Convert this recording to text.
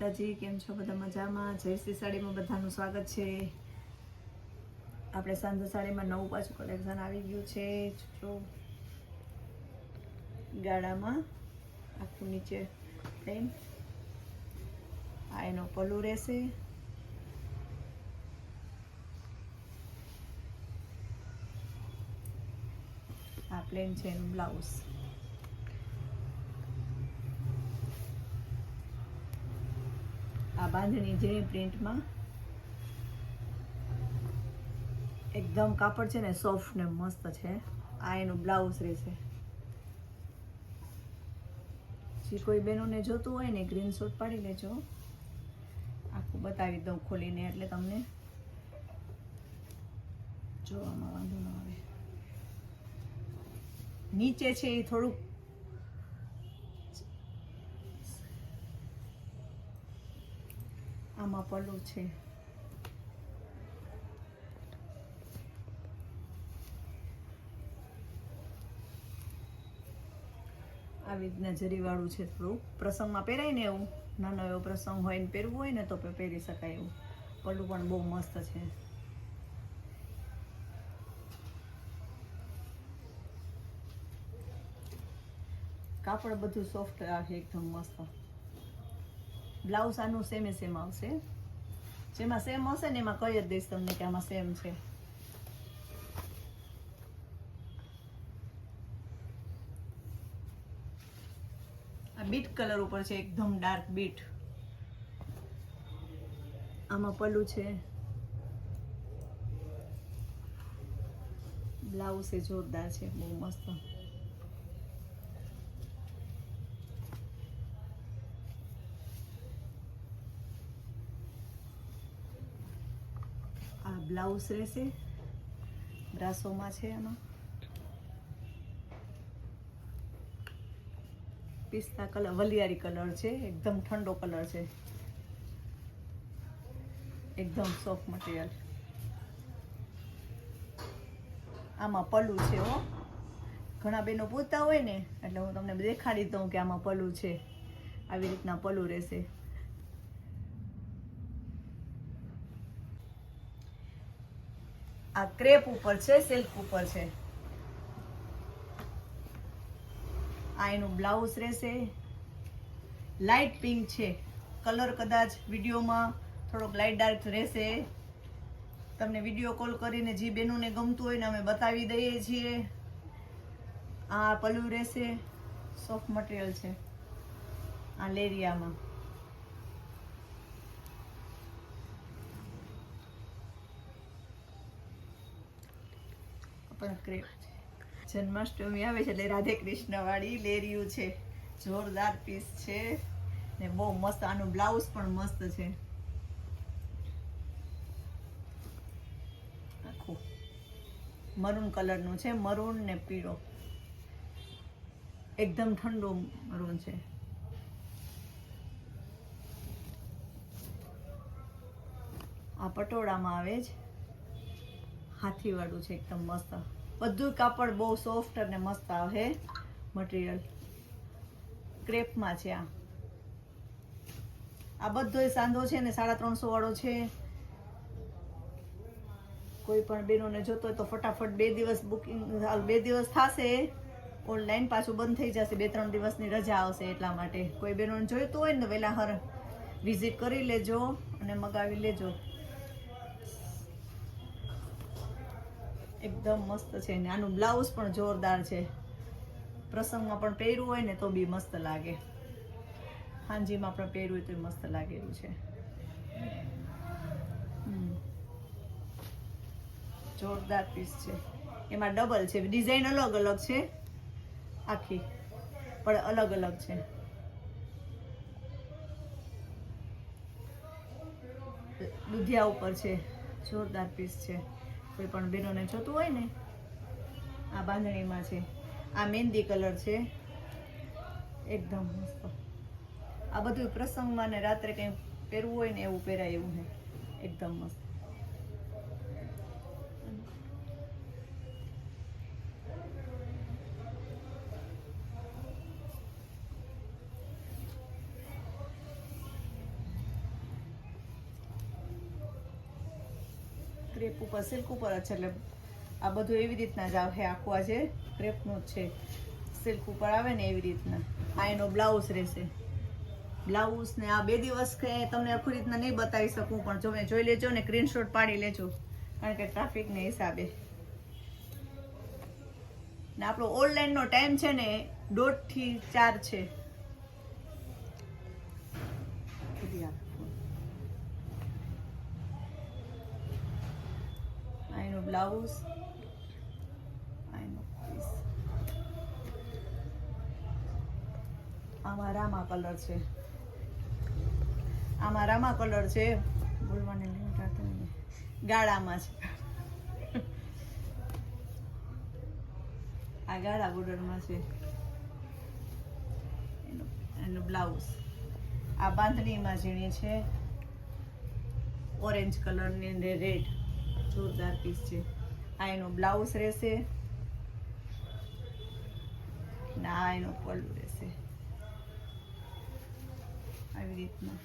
માતાજી, કેમ છો? બધા મજામાં? જયશ્રી સાડીમાં બધાનું સ્વાગત છે. આપણે સાંજ સાડીમાં નવું પાછું કલેક્શન આવી ગયું છે. ગાળામાં આખું નીચે પ્લેન આ એનો પલ્લુ રહેશે. આ પ્લેન છે એનું બ્લાઉઝ. બાંધણી જે પ્રિન્ટમાં એકદમ કાપડ છે ને સોફ્ટ ને મસ્ત છે. આ એનું બ્લાઉઝ રહેશે. જે કોઈ બહેનોને જોતું હોય ને ગ્રીન શોટ પાડી લેજો. આખું બતાવી દઉં ખોલીને એટલે તમને જોવામાં વાંધો ન આવે. નીચે છે એ થોડુંક આમાં પલ્લું છે. આવી રીતના જરીવાળું છે થોડું. પ્રસંગમાં પહેરાય ને એવું. નાનો એવો પ્રસંગ હોય ને પહેરવું હોય ને તો પહેરી શકાય એવું. પલ્લું પણ બહુ મસ્ત છે. કાપડ બધું સોફ્ટ આવે, એકદમ મસ્ત. બ્લાઉઝ આનું સેમે સેમ આવશે જેમાં સેમ હશે ને એમાં કહી જ દઈશ તમને કે આમાં સેમ છે આ બીટ કલર ઉપર છે એકદમ ડાર્ક બીટ આમાં પલું છે બ્લાઉઝ એ જોરદાર છે બહુ મસ્ત બ્લાઉઝ રહેશે. બ્રાસોમાં છે એમાં. પિસ્તા કલર, વલિયારી કલર છે. એકદમ ઠંડો કલર છે. એકદમ સોફ્ટ મટીરિયલ આમાં પલ્લુ છે હો. ઘણા બહેનો પૂછતા હોય ને, એટલે હું તમને દેખાડી દઉં કે આમાં પલ્લુ છે. આવી રીતના પલ્લુ રહેશે. આ ક્રેપ ઉપર છે, સિલ્ક ઉપર છે. આ એનું બ્લાઉઝ રહેશે. લાઇટ પિંક છે. કલર કદાચ વિડીયોમાં થોડોક લાઇટ ડાર્ક રહેશે. તમને વીડિયો કોલ કરીને જે બેનોને ગમતું હોય ને અમે બતાવી દઈએ છીએ. આ પલું રહેશે. સોફ્ટ મટીરિયલ છે. આ લેરિયામાં. પણ જન્માષ્ટમી આવે છે એટલે રાધે કૃષ્ણ વાળી લેરિયું છે. જોરદાર પીસ છે. ને બહુ મસ્ત, આનું બ્લાઉઝ પણ મસ્ત છે. મરૂન કલરનું છે, મરૂન ને પીળો. એકદમ ઠંડુ મરૂન છે. આ પટોળામાં આવે છે હાથીવાળું છે એકદમ મસ્ત. બધું કાપડ બહુ સોફ્ટ અને મસ્ત આવે. મટીરિયલ ક્રેપમાં છે આ. આ બધો સાંધો છે ને સાડા ત્રણસો વાળો છે. કોઈ પણ બેનોને જોતો હોય તો ફટાફટ બે દિવસ બુકિંગ બે દિવસ થશે. ઓનલાઈન પાછું બંધ થઈ જશે, બે ત્રણ દિવસની રજા આવશે એટલા માટે. કોઈ બેનોને જોઈતું હોય ને વહેલા હર વિઝિટ કરી લેજો અને મગાવી લેજો. એકદમ મસ્ત છે. ને આનું બ્લાઉઝ પણ જોરદાર છે. પ્રસંગમાં પણ પહેરવું હોય ને તો બી મસ્ત લાગે. હાંજીમાં પણ પહેરવું હોય તો મસ્ત લાગે એવું છે. જોરદાર પીસ છે. એમાં ડબલ છે. ડિઝાઇન અલગ અલગ છે. આખી. પણ અલગ અલગ છે. દુધિયા ઉપર છે. જોરદાર પીસ છે. કોઈ પણ બહેનોને જોતું હોય ને, આ બાંધણીમાં છે. આ મહેંદી કલર છે. એકદમ મસ્ત. આ બધું પ્રસંગમાં ને રાત્રે કંઈ પહેરવું હોય ને એવું પહેરાય એવું છે. એકદમ મસ્ત. ક્રેપ ઉપર, સિલ્ક ઉપર જ છે. એટલે આ બધું એવી રીતના જ આવે. આખું આજે ક્રેપનું જ છે. સિલ્ક ઉપર આવે ને એવી રીતના. આ એનો બ્લાઉઝ રહેશે. બ્લાઉઝ ને આ બે દિવસ તમને આખી રીતના નહીં બતાવી શકું, પણ જો જોઈ લેજો ને સ્ક્રીનશોટ પાડી લેજો. કારણ કે ટ્રાફિકને હિસાબે. ને આપણો ઓનલાઈનનો ટાઈમ છે ને, દોઢથી ચાર છે. આ. બ્લાઉઝ આ એનો piece. આમાં રામા કલર છે આમાં રામા કલર છે બોલવાને લિમિટ ગાળામાં છે આ ગાળા બોર્ડરમાં છે એનું બ્લાઉઝ આ બાંધણીમાં ઝીણી છે ઓરેન્જ કલરની ને રેડ જોરદાર પીસ છે. આ એનો બ્લાઉઝ રહેશે. ના એનો પલ્લુ રહેશે. આવી રીતના.